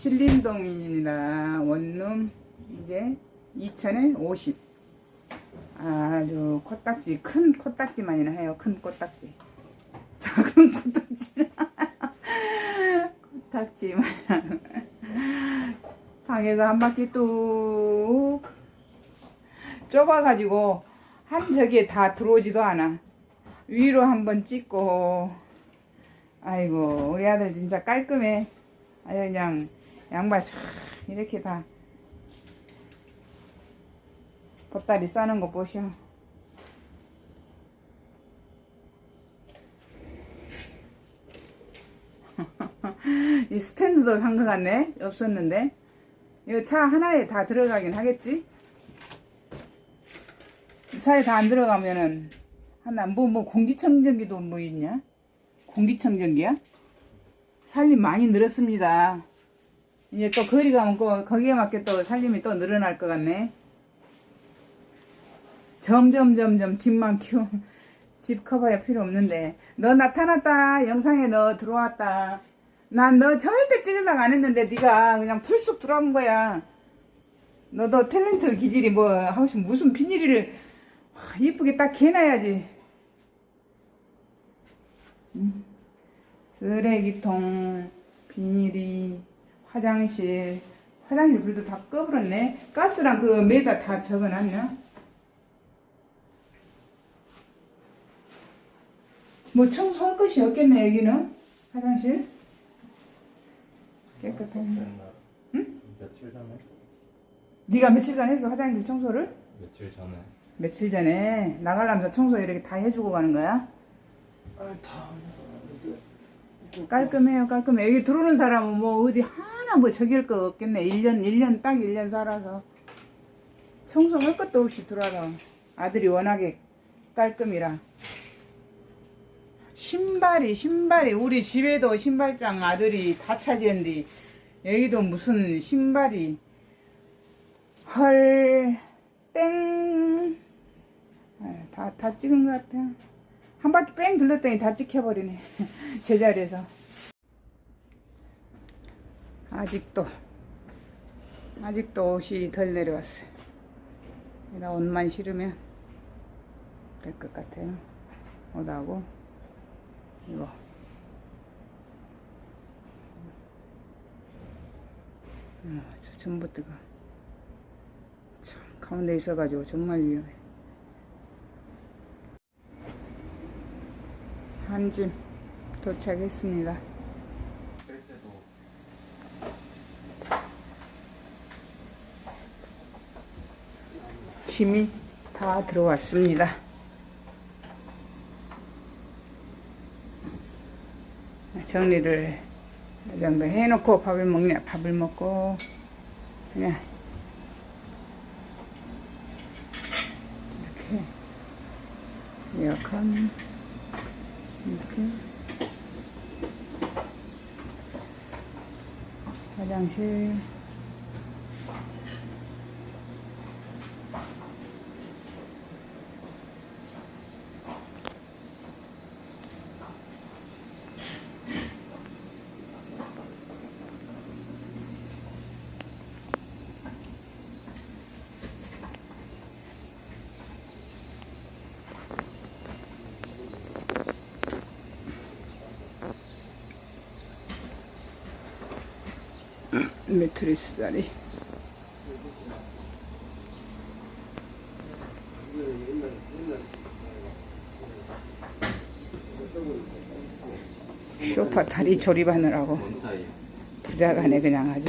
신림동입니다. 원룸 이게 2천에 50. 아주 코딱지 큰 코딱지만이나 해요. 큰 코딱지. 작은 코딱지. 코딱지만. 방에서 한 바퀴 뚝 좁아가지고 한 저기에 다 들어오지도 않아. 위로 한번 찍고 아이고 우리 아들 진짜 깔끔해. 아유 그냥 양말 싹 이렇게 다 보따리 싸는 거 보셔. 이 스탠드도 산 것 같네. 없었는데. 이거 차 하나에 다 들어가긴 하겠지? 차에 다 안 들어가면은 하나 뭐뭐 공기청정기도 뭐 있냐? 공기청정기야? 살림 많이 늘었습니다. 이제 또 거리 가면 거, 거기에 맞게 또 살림이 또 늘어날 것 같네. 점점 점점 집만 키우 집 커봐야 필요 없는데. 너 나타났다. 영상에 너 들어왔다. 난 너 절대 찍으려고 안 했는데 네가 그냥 풀쑥 들어온 거야. 너도 탤런트 기질이 뭐 하고 싶으면 무슨 비닐을. 와, 이쁘게 딱 개놔야지. 음. 쓰레기통 비닐이 화장실 화장실 불도 다 꺼버렸네 가스랑 그 매다 다 적어놨냐 뭐 청소할 것이 없겠네 여기는 화장실 깨끗하네 응? 며칠 전에 했었어. 네가 며칠간 했어 화장실 청소를 며칠 전에. 며칠 전에 나가려면서 청소 이렇게 다 해주고 가는 거야 아, 다. 깔끔해요 깔끔해 여기 들어오는 사람은 뭐 어디 하 나 뭐 저길 거 없겠네. 1년 1년 딱 1년 살아서. 청소할 것도 없이 들어와서 아들이 워낙에 깔끔이라. 신발이 신발이. 우리 집에도 신발장 아들이 다 차지했는데 여기도 무슨 신발이. 헐 땡. 다, 다 찍은 것 같아 한 바퀴 뺑 둘렀더니 다 찍혀버리네. 제자리에서 아직도 아직도 옷이 덜 내려왔어요. 나 옷만 실으면 될 것 같아요. 옷하고 이거. 어, 저 전부 뜨거. 참 가운데 있어가지고 정말 위험해. 한짐 도착했습니다 짐이 다 들어왔습니다. 정리를 이 정도 해놓고 밥을 먹냐 밥을 먹고 그냥 이렇게 에어컨 이렇게 화장실 매트리스 다리 소파 다리 조립하느라고? 부자가네 그냥 아주